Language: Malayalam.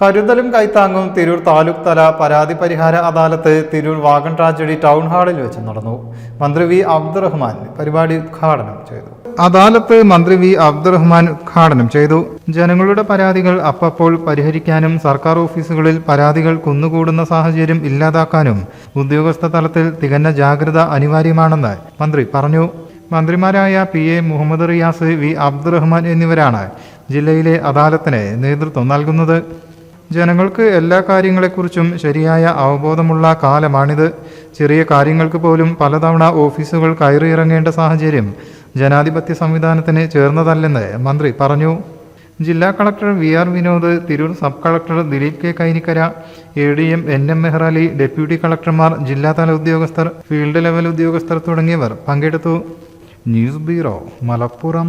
കരുതലും കൈത്താങ്ങും തിരൂർ താലൂക്ക് തല പരാതി പരിഹാര adalat Tirur wagon tragedy town ഹാളിൽ വെച്ച് നടന്നു. മന്ത്രി വി അബ്ദുറഹ്മാൻ പരിപാടി ഉദ്ഘാടനം ചെയ്തു. അദാലത്ത് മന്ത്രി വി അബ്ദുറഹ്മാൻ ഉദ്ഘാടനം ചെയ്തു. ജനങ്ങളുടെ പരാതികൾ അപ്പപ്പോൾ പരിഹരിക്കാനും സർക്കാർ ഓഫീസുകളിൽ പരാതികൾ കുന്നുകൂടുന്ന സാഹചര്യം ഇല്ലാതാക്കാനും ഉദ്യോഗസ്ഥ തലത്തിൽ തികഞ്ഞ ജാഗ്രത അനിവാര്യമാണെന്ന് മന്ത്രി പറഞ്ഞു. മന്ത്രിമാരായ P A Muhammad Riyas V Abdurahman എന്നിവരാണ് ജില്ലയിലെ അദാലത്തിന് നേതൃത്വം നൽകുന്നത്. ജനങ്ങൾക്ക് എല്ലാ കാര്യങ്ങളെക്കുറിച്ചും ശരിയായ അവബോധമുള്ള കാലമാണിത്. ചെറിയ കാര്യങ്ങൾക്ക് പോലും പലതവണ ഓഫീസുകൾ കയറിയിറങ്ങേണ്ട സാഹചര്യം ജനാധിപത്യ സംവിധാനത്തിന് ചേർന്നതല്ലെന്ന് മന്ത്രി പറഞ്ഞു. ജില്ലാ collector V R Vinod Tirur sub collector Dileep K Kainikkara A D M N M Mehrali deputy കളക്ടർമാർ ജില്ലാതല ഉദ്യോഗസ്ഥർ ഫീൽഡ് ലെവൽ ഉദ്യോഗസ്ഥർ തുടങ്ങിയവർ പങ്കെടുത്തു. News bureau Malappuram.